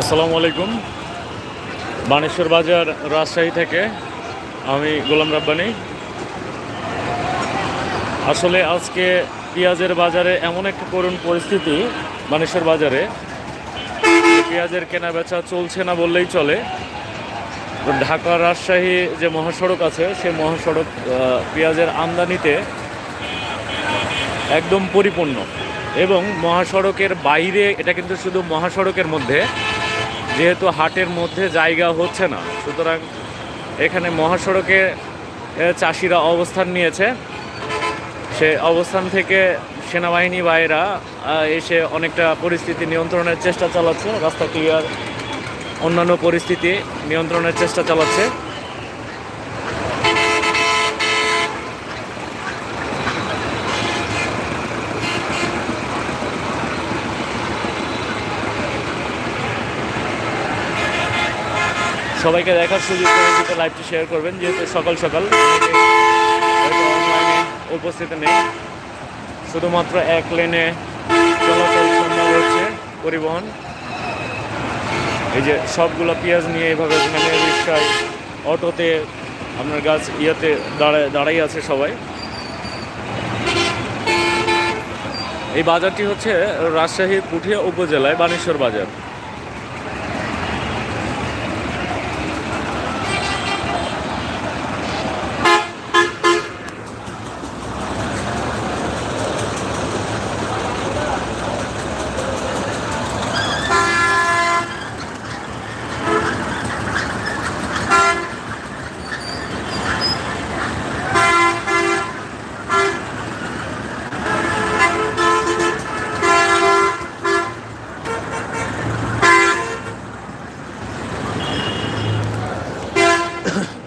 আসসালামু আলাইকুম। বানেশ্বর বাজার রাজশাহী থেকে আমি গোলাম রাব্বানি। আসলে আজকে পেঁয়াজের বাজারে এমন একটা করুণ পরিস্থিতি বানেশ্বর বাজারে। পেঁয়াজের কেনা বেচা চলছে না বললেই চলে। ঢাকা রাজশাহী যে মহাসড়ক আছে সে মহাসড়ক পেঁয়াজের আমদানিতে একদম পরিপূর্ণ। এবং মহাসড়কের বাইরে, এটা কিন্তু শুধু মহাসড়কের মধ্যে যেহেতু হাটের মধ্যে জায়গা হচ্ছে না, সুতরাং এখানে মহাসড়কে চাষিরা অবস্থান নিয়েছে। সে অবস্থান থেকে সেনাবাহিনী বাইরা এসে অনেকটা পরিস্থিতি নিয়ন্ত্রণের চেষ্টা চালাচ্ছে, রাস্তা ক্লিয়ার অন্যান্য পরিস্থিতি নিয়ন্ত্রণের চেষ্টা চালাচ্ছে। সবাইকে দেখার সুযোগ করে দিতে লাইভটি শেয়ার করবেন, যেহেতু সকাল সকাল। উপস্থিত নেই। শুধুমাত্র এক লেনে চলাচল সম্ভব হচ্ছে, পরিবহন। এই যে সবগুলো পেঁয়াজ নিয়ে এইভাবে মানে রিক্সায়, অটোতে আপনার গাছ ইয়েতে দাঁড়ায়, দাঁড়াই আছে সবাই। এই বাজারটি হচ্ছে রাজশাহীর পুঠিয়া উপজেলায় বানেশ্বর বাজার।